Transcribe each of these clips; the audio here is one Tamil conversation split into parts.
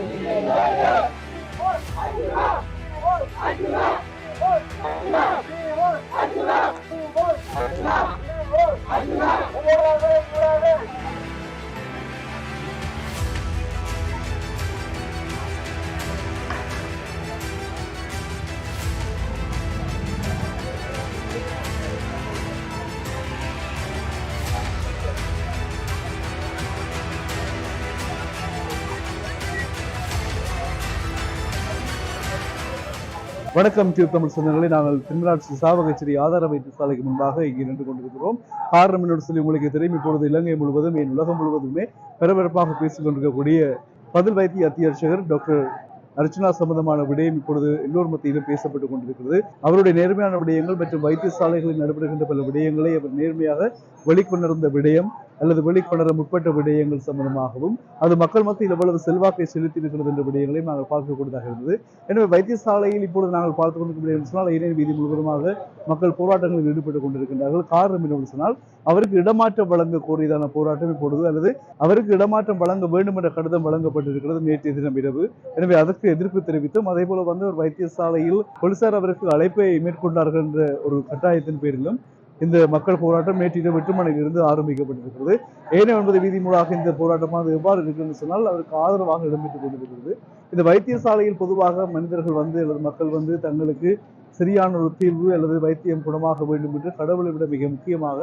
Hadi lan! Hadi lan! வணக்கம் டியூப் தமிழ் சொந்தங்களே. நாங்கள் திருநாட்சி சாவகச்சேரி ஆதார வைத்தியசாலைக்கு முன்பாக இங்கே நின்று கொண்டிருக்கிறோம். காரணம் என்னோட சொல்லி உங்களுக்கு தெரியும் இப்பொழுது இலங்கை முழுவதும் என் உலகம் முழுவதுமே பரபரப்பாக பேசிக் கொண்டிருக்கக்கூடிய பதில் வைத்திய அத்தியட்சகர் டாக்டர் அர்ச்சனா சம்பந்தமான விடயம் இப்பொழுது எல்லோர் மத்தியிலும் பேசப்பட்டுக் கொண்டிருக்கிறது. அவருடைய நேர்மையான விடயங்கள் மற்றும் வைத்தியசாலைகளில் நடைபெறுகின்ற பல விடயங்களை அவர் நேர்மையாக வெளிக்கொண்டிருந்த விடயம் அல்லது வெளிக்கொணர முற்பட்ட விடயங்கள் சம்பந்தமாகவும் அது மக்கள் மத்தியில் எவ்வளவு செல்வாக்கை செலுத்தி இருக்கிறது என்ற விடயங்களையும் நாங்கள் பார்க்கக்கூடியதாக இருந்தது. எனவே வைத்தியசாலையில் இப்பொழுது நாங்கள் பார்த்துக் கொண்டிருக்கிற சொன்னால் இணைய வீதி முழுவதுமாக மக்கள் போராட்டங்களில் ஈடுபட்டுக் கொண்டிருக்கின்றார்கள். காரணம் என்னவென்று சொன்னால் அவருக்கு இடமாற்றம் வழங்க கோரியதான போராட்டம் இப்பொழுது அல்லது அவருக்கு இடமாற்றம் வழங்க வேண்டும் என்ற கடிதம் வழங்கப்பட்டிருக்கிறது நேற்றைய தினம் இரவு. எனவே அதற்கு எதிர்ப்பு தெரிவித்தும் அதே போல வந்து ஒரு வைத்தியசாலையில் போலீசார் அவருக்கு அழைப்பை மேற்கொண்டார்கள் என்ற ஒரு கட்டாயத்தின் பேரிலும் இந்த மக்கள் போராட்டம் நேற்றிரவு எட்டு இருந்து ஆரம்பிக்கப்பட்டிருக்கிறது. ஏனே என்பது வீதி மூலமாக இந்த போராட்டமானது எவ்வாறு இருக்குன்னு சொன்னால் அவருக்கு ஆதரவாக இடம்பெற்றுக் கொண்டிருக்கிறது. இந்த வைத்தியசாலையில் பொதுவாக மனிதர்கள் வந்து அல்லது மக்கள் வந்து தங்களுக்கு சரியான ஒரு தீர்வு அல்லது வைத்தியம் குணமாக வேண்டும் என்று கடவுளை விட மிக முக்கியமாக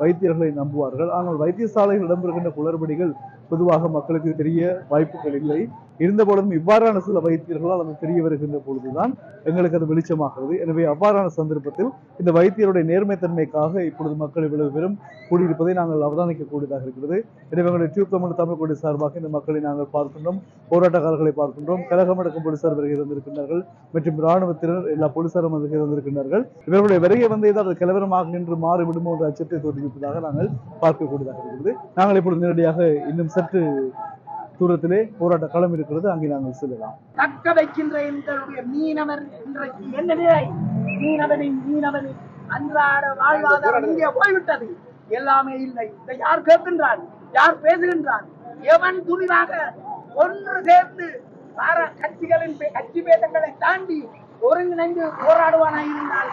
வைத்தியர்களை நம்புவார்கள். ஆனால் வைத்தியசாலையில் இடம்பெறுகின்ற குளறுபடிகள் பொதுவாக மக்களுக்கு தெரிய வாய்ப்புகள் இல்லை. இருந்த இவ்வாறான சில வைத்தியர்களால் அது தெரிய வருகின்ற பொழுதுதான் எங்களுக்கு அது வெளிச்சமாகிறது. எனவே அவ்வாறான சந்தர்ப்பத்தில் இந்த வைத்தியருடைய நேர்மைத்தன்மைக்காக இப்பொழுது மக்கள் இவ்வளவு பெரும் கூடியிருப்பதை நாங்கள் அவதானிக்கக்கூடியதாக இருக்கிறது. எனவே எங்களுடைய டியூப் தமிழ் தமிழ் கொடி சார்பாக இந்த மக்களை நாங்கள் பார்க்கின்றோம். போராட்டக்காரர்களை பார்க்கின்றோம். கழகம் எடுக்கும் போலீசார் வருகை தந்திருக்கின்றார்கள். மற்றும் இராணுவத்தினர் எல்லா போலீசாரும் வருகை தந்திருக்கின்றார்கள். இவர்களுடைய வருகை வந்து ஏதாவது கலவரமாக நின்று மாறிவிடுமோ என்ற அச்சத்தை தோற்றுவிப்பதாக நாங்கள் பார்க்கக்கூடியதாக இருக்கிறது. நாங்கள் இப்பொழுது நேரடியாக இன்னும் சற்று தூரத்திலே போராட்ட களம் இருக்கிறது. அங்கே நாங்கள் செல்லலாம். தக்க வைக்கின்ற எங்களுடைய மீனவர் இன்றைக்கு என்ன நிலை மீனவனின் மீனவனின் அன்றாட வாழ்வாதாரம் இங்கே போய்விட்டது. எல்லாமே இல்லை. இதை யார் கேட்கின்றார்? யார் பேசுகின்றார்? எவன் துணிவாக ஒன்று சேர்ந்து பார கட்சிகளின் கட்சி பேதங்களை தாண்டி ஒருங்கிணைந்து போராடுவானாய் இருந்தால்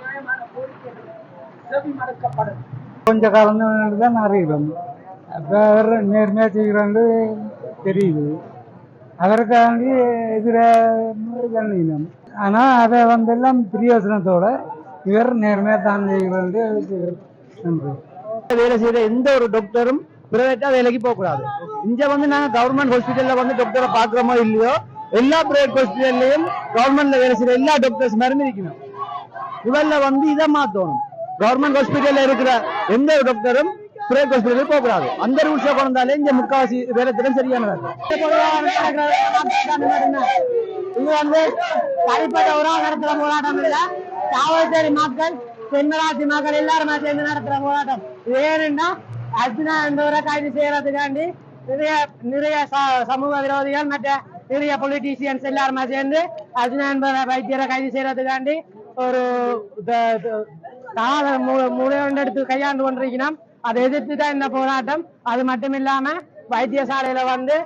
நியாயமான கோரிக்கைகள் செவி மறுக்கப்படும். கொஞ்ச காலம் தான் அறிகிறோம் அவர் நேர்மையாக செய்கிறான்னு தெரியுது. அதற்காண்டி எதிராக ஆனால் அதை வந்தெல்லாம் பிரயோசனத்தோட இவர் நேர்மையாக தான் செய்கிறான்னு நன்றி. வேலை செய்கிற எந்த ஒரு டாக்டரும் பிரைவேட்டாக வேலைக்கு போகக்கூடாது. இங்கே வந்து நாங்கள் கவர்மெண்ட் ஹாஸ்பிட்டலில் வந்து டாக்டரை பார்க்குறோமோ இல்லையோ எல்லா பிரைவேட் ஹாஸ்பிட்டல்லையும் கவர்மெண்ட்ல வேலை செய்கிற எல்லா டாக்டர்ஸ் மாதிரி இருக்கணும் இவரில் வந்து இதை மாற்றணும் கவர்மெண்ட் ஹாஸ்பிட்டல்ல இருக்கிற எந்த ஒரு டாக்டரும் பிரைவேட் ஹாஸ்பிட்டலுக்கு போக கூடாது அந்த ரூல்ஸை கொண்டாலே இங்க முக்காவாசி வேலை திறன் சரியான இது வந்து தனிப்பட்ட உறவு நடத்துற போராட்டம் இல்ல. காவல்துறை மக்கள் தென்மராட்சி மக்கள் எல்லாருமே சேர்ந்து நடத்துற போராட்டம். ஏன்னா ஏனென்னா அர்ஜுனா என்பவரை கைது செய்யறதுக்காண்டி நிறைய நிறைய ச- சமூக விரோதிகள் மற்ற நிறைய பொலிட்டீசியன்ஸ் எல்லாருமே சேர்ந்து அர்ஜுனா என்பவரை வைத்தியரை கைது செய்யறதுக்காண்டி ஒரு த- த- எடுத்து கையாண்டு கொண்டிருக்கிறோம். அதை எதிர்த்து தான் இந்த போராட்டம். அது மட்டும் இல்லாம வைத்தியசாலையில வந்து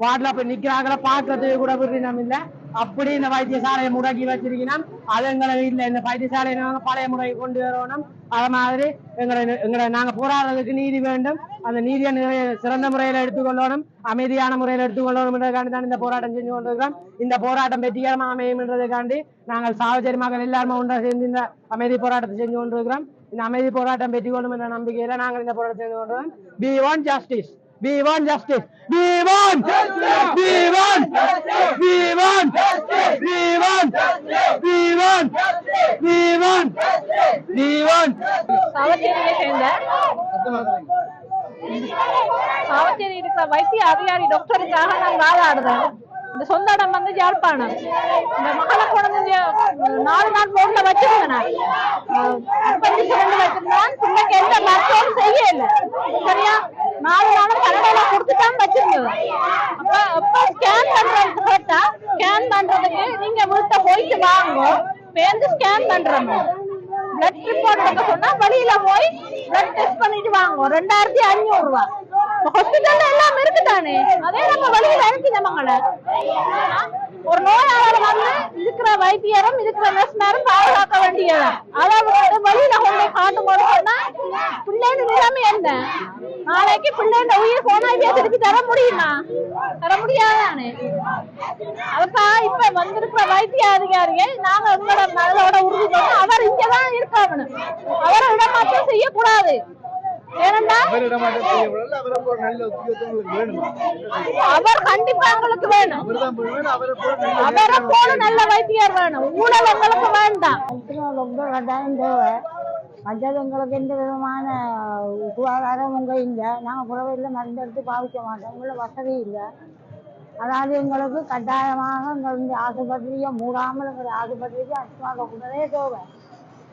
வார்டில் போய் நிக்கிறாங்கள பாக்குறதுக்கு கூட விரும்பினம் இல்ல. அப்படி இந்த வைத்தியசாலையை முடக்கி வச்சிருக்கணும். அது எங்களை இல்ல இந்த வைத்தியசாலையை பழைய முறையை கொண்டு வரணும். அது மாதிரி எங்களை எங்களை நாங்கள் போராடுறதுக்கு நீதி வேண்டும். அந்த நீதியை நிறைய சிறந்த முறையில எடுத்துக்கொள்ளணும். அமைதியான முறையில் எடுத்துக்கொள்ளணும் என்றதுக்காண்டி தான் இந்த போராட்டம் செஞ்சு கொண்டிருக்கிறோம். இந்த போராட்டம் வெற்றிகரமாக அமையும்ன்றதுக்காண்டி நாங்கள் சாவச்சேரி மக்கள் எல்லாருமே ஒன்றாக சேர்ந்து இந்த அமைதி போராட்டத்தை செஞ்சு கொண்டிருக்கிறோம். இந்த அமைதி போராட்டம் வெற்றி கொள்ளும் என்ற நம்பிக்கையில நாங்கள் இந்த போராட்டம் செஞ்சு கொண்டிருக்கிறோம். We want justice We want justice. We want justice. We want justice. We want justice. We want justice. We want justice. We want justice. We want சாவச்சேரியை சேர்ந்த சாவச்சேரி இருக்கிற வைத்திய அதிகாரி டாக்டருக்காக நான் வாதாடுறேன் இந்த சொந்த இடம் வந்து யாழ்ப்பாணம் இந்த மகளை கொண்டு வந்து நாலு நாள் போன்ல வச்சிருந்தேன் நான். அஹ் முப்பத்தி ரெண்டு வச்சிருந்தேன் பிள்ளைக்கு எந்த மருத்துவம் செய்யல சரியா நாலு நாளும் கனடால கொடுத்துட்டான் வச்சிருந்தது அப்ப அப்ப ஸ்கேன் பண்றதுக்கு கேட்டா ஸ்கேன் பண்றதுக்கு நீங்க வீட்டை போயிட்டு வாங்க. பேருந்து ஸ்கேன் பண்றோம் பிளட் ரிப்போர்ட் எடுக்க சொன்னா வெளியில போய் பிளட் டெஸ்ட் பண்ணிட்டு வாங்க. ரெண்டாயிரத்தி அஞ்சூறு ரூபாய் ஹாஸ்பிட்டல்ல எல்லாம் இருக்குதானே? அதே நம்ம வழியில் இருக்கு நம்மங்கள ஒரு நோயாளர் வந்து இருக்கிற வைத்தியரும் இருக்கிற நர்ஸ்மாரும் பாதுகாக்க வேண்டியதான் அதாவது வழியில கொண்டு காட்டும் போது சொன்னா பிள்ளைங்க நிலைமை என்ன? நாளைக்கு பிள்ளைங்க உயிர் போனா இதே திருப்பி தர முடியுமா? தர முடியாதானே? அதுக்காக இப்ப வந்திருக்கிற வைத்திய அதிகாரியை நாங்க உங்களோட மனதோட உறுதி பண்ணி அவர் இங்கதான் இருக்காங்கன்னு. அவரை இடமாற்றம் செய்யக்கூடாது. ஏனென்றா அவரை போல நல்ல உத்தியோகத்தம் உங்களுக்கு வேணுமா? அவர் கண்டிப்பா எங்களுக்கு வேணும். அவரை போல நல்ல வைத்தியர் வேணும் ஊழல் எங்களுக்கு வேண்டாம் ரொம்ப கட்டாயம் தேவை மற்றது எங்களுக்கு எந்த விதமான சுகாதாரம் உங்க இல்லை. நாங்கள் புறவையில் மருந்து எடுத்து பாவிக்க மாட்டோம். உங்களை வசதி இல்லை. அதாவது எங்களுக்கு கட்டாயமாக எங்கள் இந்த ஆஸ்பத்திரியை மூடாமல் எங்கள் ஆஸ்பத்திரிக்கு அசுவாக்கக்கூடதே தேவை.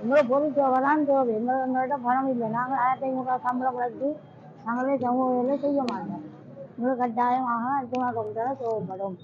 எங்களை பொருள் தேவை தான் தேவை. எங்களுக்கு எங்கள்கிட்ட பணம் இல்லை. நாங்கள் ஆயிரத்தி ஐநூறுரூவா சம்பளம் கொடுத்து நாங்களே சமூக வேலை செய்ய மாட்டோம். முழு கட்டாயமாக அசுவாக்கக்கூடதே தேவைப்படும்